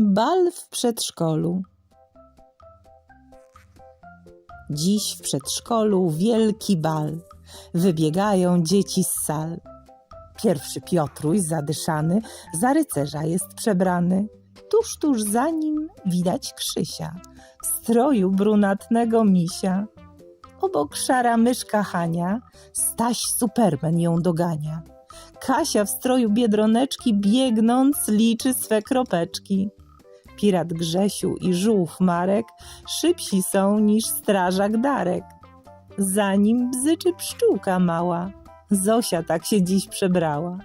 Bal w przedszkolu. Dziś w przedszkolu wielki bal. Wybiegają dzieci z sal. Pierwszy Piotruś zadyszany za rycerza jest przebrany. Tuż, tuż za nim widać Krzysia w stroju brunatnego misia. Obok szara myszka Hania, Staś Superman ją dogania. Kasia w stroju biedroneczki biegnąc liczy swe kropeczki. Pirat Grzesiu i żółw Marek szybsi są niż strażak Darek. Za nim bzyczy pszczółka mała. Zosia tak się dziś przebrała.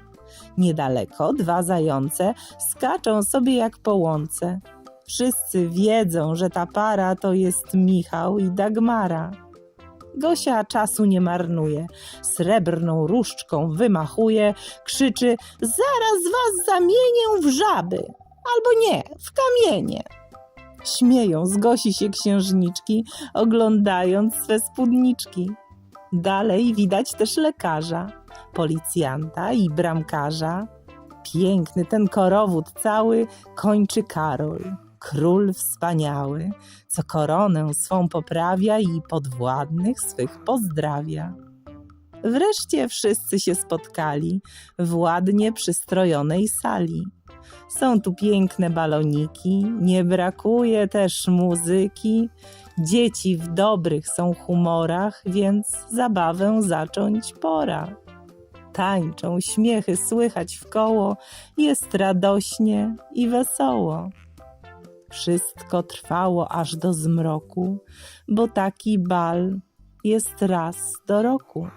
Niedaleko dwa zające skaczą sobie jak po łące. Wszyscy wiedzą, że ta para to jest Michał i Dagmara. Gosia czasu nie marnuje, srebrną różdżką wymachuje, krzyczy: Zaraz was zamienię w żaby, albo nie, w kamienie. Śmieją z Gosi się księżniczki, oglądając swe spódniczki. Dalej widać też lekarza, policjanta i bramkarza. Piękny ten korowód cały kończy Karol, król wspaniały, co koronę swą poprawia i podwładnych swych pozdrawia. Wreszcie wszyscy się spotkali w ładnie przystrojonej sali. Są tu piękne baloniki, nie brakuje też muzyki. Dzieci w dobrych są humorach, więc zabawę zacząć pora. Tańczą, śmiechy słychać w koło, jest radośnie i wesoło. Wszystko trwało aż do zmroku, bo taki bal jest raz do roku.